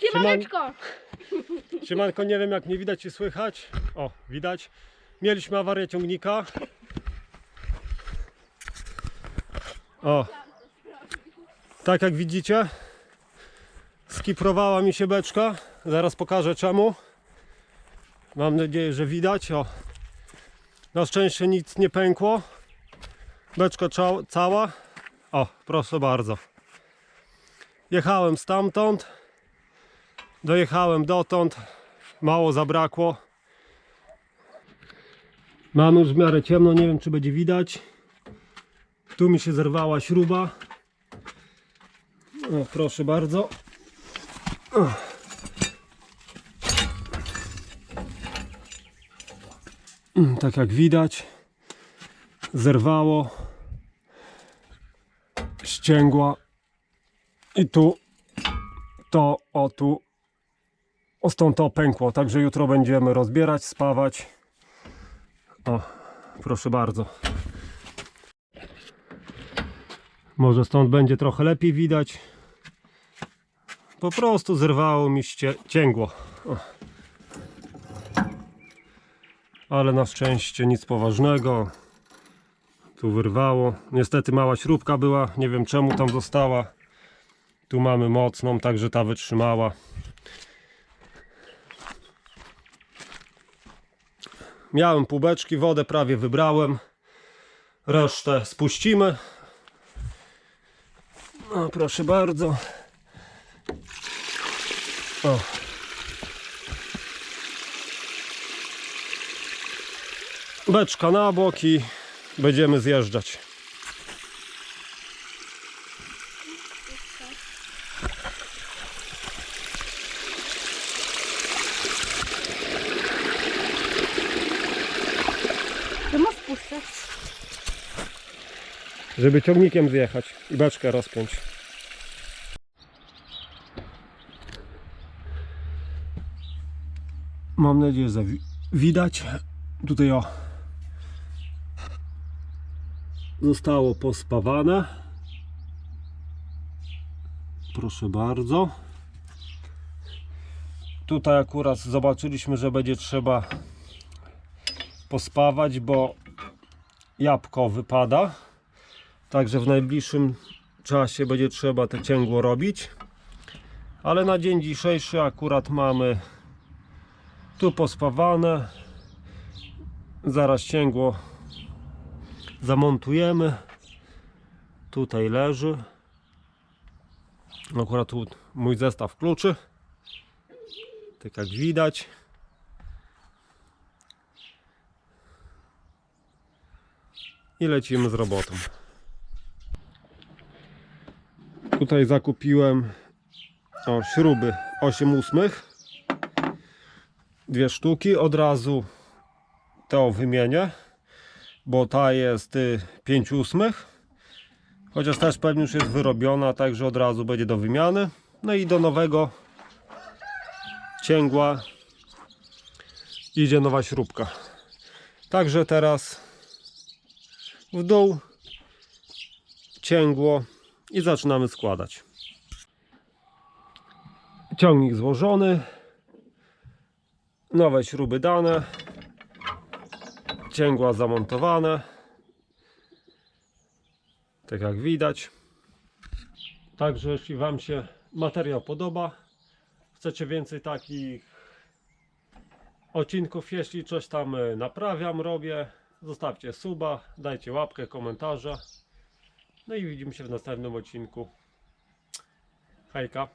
Siemaneczko! Siemanko, nie wiem jak nie widać i słychać. O, widać. Mieliśmy awarię ciągnika. O. Tak jak widzicie, skiprowała mi się beczka. Zaraz pokażę czemu. Mam nadzieję, że widać. O. Na szczęście nic nie pękło. Beczka cała. O, proszę bardzo. Jechałem stamtąd. Dojechałem dotąd, mało zabrakło. Mam już w miarę ciemno, nie wiem czy będzie widać. Tu mi się zerwała śruba. O, proszę bardzo. O. Mm, Tak jak widać, zerwało, ścięgła i tu to o tu o stąd to pękło, także jutro będziemy rozbierać, spawać. O, proszę bardzo. Może stąd będzie trochę lepiej widać. Po prostu zerwało mi ście- cięgło. O. Ale na szczęście nic poważnego. Tu wyrwało. Niestety mała śrubka była, nie wiem czemu tam została. Tu mamy mocną, także ta wytrzymała. Miałem półbeczki, wodę prawie wybrałem. Resztę spuścimy. No, proszę bardzo. O. Beczka na bok i będziemy zjeżdżać. Spuszczać. Żeby ciągnikiem zjechać i beczkę rozpiąć. Mam nadzieję, że wi- widać. Tutaj o. Zostało pospawane. Proszę bardzo. Tutaj akurat zobaczyliśmy, że będzie trzeba pospawać, bo jabłko wypada. Także w najbliższym czasie będzie trzeba te cięgło robić. Ale na dzień dzisiejszy akurat mamy tu pospawane. Zaraz cięgło zamontujemy. Tutaj leży. Akurat tu mój zestaw kluczy. Tak jak widać. I lecimy z robotą. Tutaj zakupiłem o, śruby 8 ósmych. Dwie sztuki. Od razu to wymienię, bo ta jest y, 5 ósmych. Chociaż też pewnie już jest wyrobiona, także od razu będzie do wymiany. No i do nowego cięgła idzie nowa śrubka. Także teraz w dół cięgło i zaczynamy składać. Ciągnik złożony, nowe śruby dane, cięgła zamontowane. Tak jak widać. Także jeśli Wam się materiał podoba, chcecie więcej takich odcinków, jeśli coś tam e, naprawiam, robię, zostawcie suba, dajcie łapkę, komentarze. No i widzimy się w następnym odcinku. Hejka.